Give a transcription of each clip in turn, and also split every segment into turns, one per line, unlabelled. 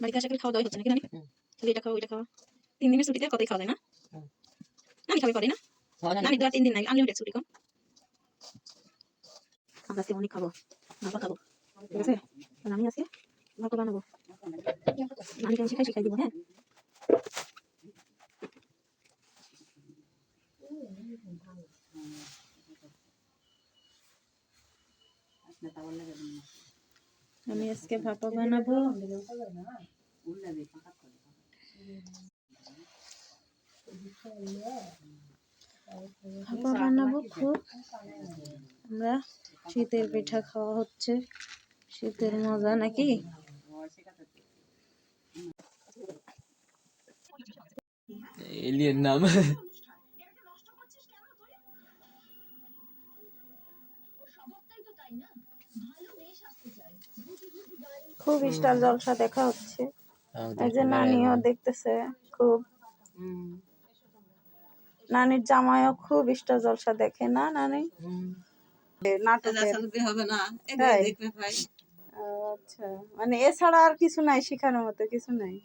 বাড়িতে আসা খালি খাওয়া দাওয়াই হচ্ছে নাকি জানি?
হুম।
খালি এটা খাওয়া ওইটা খাওয়া। তিন দিনের ছুটিতে কতই খাওয়া যায় না। নানি খাবে পারে না? নানি তো আর তিন দিন নাই আনলিমিটেড ছুটি কম। আমরা আজকে অনেক খাব। ভাপা খাব। ঠিক আছে। আমি আজকে ভাপা বানাবো। নানিকে আমি শিখাই শিখাই দিব হ্যাঁ? আমি আজকে ভাপা বানাবো। ভাপা বানাবো খুব। আমরা শীতের পিঠা খাওয়া হচ্ছে। শীতের মজা নাকি?
এলিয়েন নাম।
খুব স্টার জলসা দেখা হচ্ছে। এই যে নানিও দেখতেছে খুব। নানির জামাইও খুব স্টার জলসা দেখে না নানি? নাটকের।
হবে না। দেখবে ভাই
আচ্ছা। মানে এছাড়া আর কিছু নাই শেখানোর মতো কিছু নাই?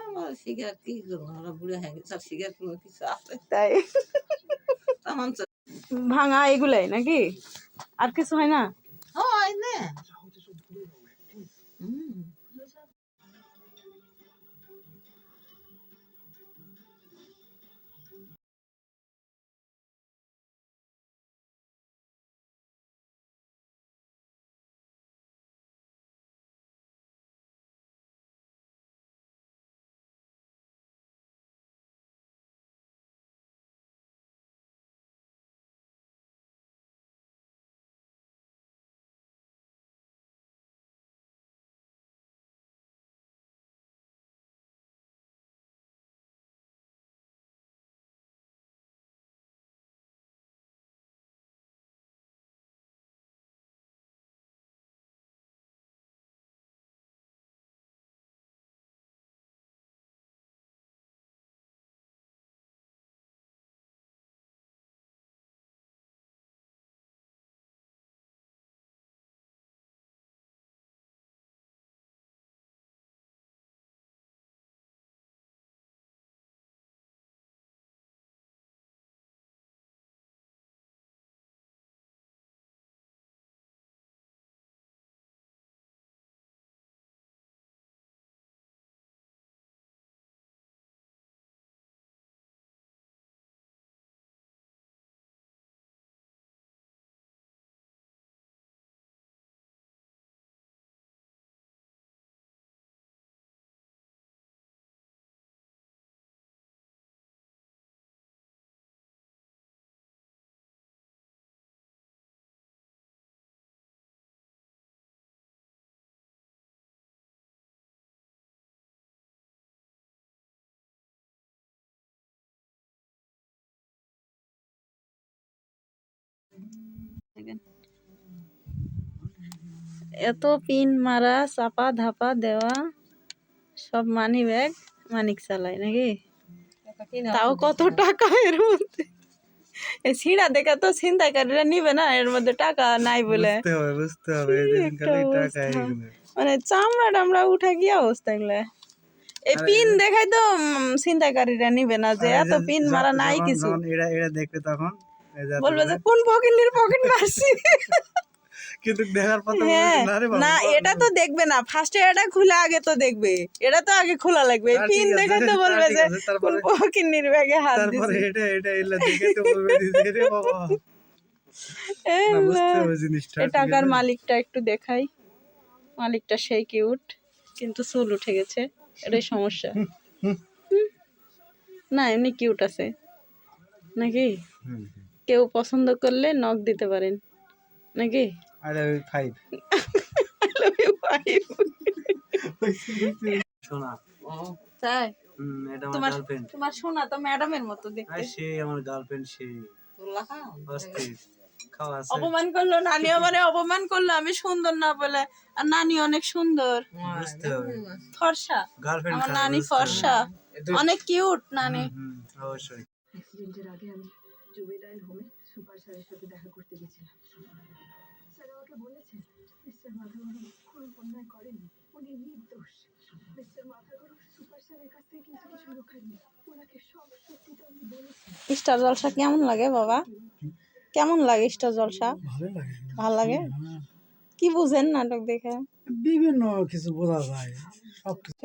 আমার সিগার কি আমরা বুড়ে হয়ে গেছে সব সিগার কোনো কিছু আছে?
তাই? ভাঙা এগুলাই নাকি? আর কিছু হয় না? এত পিন মারা চাপা ধাপা দেওয়া সব মানি ব্যাগ মানিক চালায় নাকি? তাও কত টাকা এর মধ্যে? এই ছিঁড়া দেখে তো ছিনতাইকারীরা নিবে না এর মধ্যে টাকা নাই বলে।
বুঝতে হবে বুঝতে হবে এদের
একটা
খালি টাকা
অবস্থা।
এগুলো
মানে চামড়া টামড়া উঠে কি অবস্থা এগুলা? এই পিন দেখাই তো উম, ছিনতাইকারীরা নিবে না যে
আর এই
এত
যে
পিন
যখন-
মারা নাই
যখন-
কিছু।
যখন এরা এরা দেখবে তখন এই যে
বলবে যে কোন মারছি?
কিন্তু দেখার পর
হ্যাঁ।
না
এটা তো দেখবে না। ফার্স্টে এটা খুলে আগে তো দেখবে। এটা তো আগে খোলা লাগবে। পিন দেখে তো বলবে যে ব্যাগে হাত
তারপরে এটা এটা এলা দেখে তো বলবে রে বাবা।
এই
না বুঝতে
না।
হবে জিনিসটা
এই টাকার মালিকটা একটু দেখাই। মালিকটা সেই কিউট কিন্তু চুল উঠে গেছে। এটাই সমস্যা। না এমনি কিউট আছে। নাকি। কেউ পছন্দ করলে নখ দিতে পারেন। নাকি?
ফাইভ
তোমার তোমার শোনা তো ম্যাডামের মতো দেখতে।
সে আমার গার্লফ্রেন্ড সে।
তোলা খাও
অস্থির। খাওয়া আছে।
অপমান করল নানি আমারে অপমান করল আমি সুন্দর না বলে। আর নানি অনেক সুন্দর। ফর্সা। আমার নানি ফর্সা। অনেক কিউট নানি।
অবশ্যই।
জুবিলাইল হোমে সুপার স্যারের সাথে দেখা করতে গেছিলাম। স্যার আমাকে মিস্টার অন্যায় করেনি উনি নির্দোষ।
মিস্টার সুপার স্যারের কাছ থেকে কিছু ওনাকে সব আমি বলেছি স্টার জলসা কেমন লাগে বাবা? কেমন লাগে স্টার জলসা? ভালো লাগে। কি বুঝেন নাটক দেখে?
বিভিন্ন কিছু বোঝা যায়। সব কিছু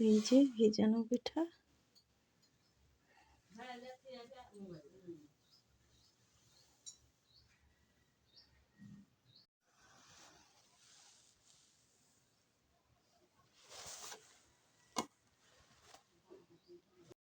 এই যে ভেজানো পিঠা।